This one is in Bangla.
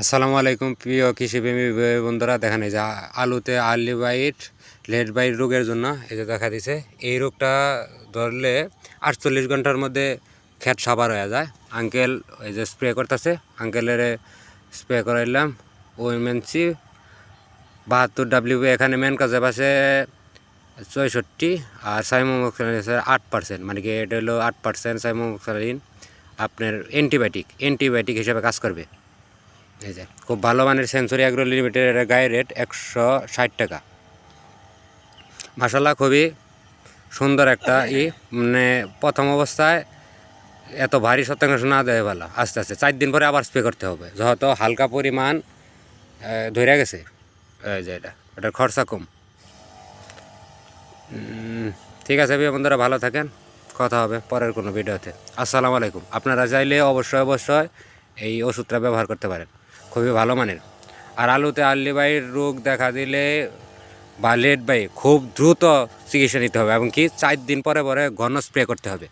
আসসালামু আলাইকুম, প্রিয় কৃষিপ্রেমী বন্ধুরা, দেখেন এই যে আলুতে আর্লি বাইট, লেট বাইট রোগের জন্য এই যে দেখা দিছে। এই রোগটা ধরলে আটচল্লিশ ঘণ্টার মধ্যে ক্ষেত সাবার হয়ে যায়। আঙ্কেল এই যে স্প্রে করতেছে, আঙ্কেলের স্প্রে করাইলাম ওএমএনসি বাহাত্তর ডাব্লিউ এখানে মেন কাজে পাশে চৌষট্টি আর সাইমোমোক্সালিন আট পার্সেন্ট মানে কি এটা হলো আট পার্সেন্ট সাইমোমোক্সালিন আপনার অ্যান্টিবায়োটিক অ্যান্টিবায়োটিক হিসেবে কাজ করবে। খুব ভালো মানের সেন্সরি অ্যাগ্রো লিমিটেডের গায়ে রেট একশো ষাট টাকা। মাসাল্লাহ খুবই সুন্দর একটা ই মানে প্রথম অবস্থায় এত ভারী শতাংশ না দেয় ভালো আস্তে আস্তে চার দিন পরে আবার স্প্রে করতে হবে। যেহেতু হালকা পরিমাণ ধরে গেছে। এই যে এটা, এটার খরচা কম। ঠিক আছে বন্ধুরা ভালো থাকেন। কথা হবে পরের কোনো ভিডিওতে। আসসালামু আলাইকুম। আপনারা চাইলে অবশ্যই অবশ্যই এই ওষুধটা ব্যবহার করতে পারেন। খুবই ভালো মানের। আর আলুতে আর্লি বাইর রোগ দেখা দিলে বা লেট বাই খুব দ্রুত চিকিৎসা নিতে হবে এবং কি চার দিন পরে পরে ঘন স্প্রে করতে হবে।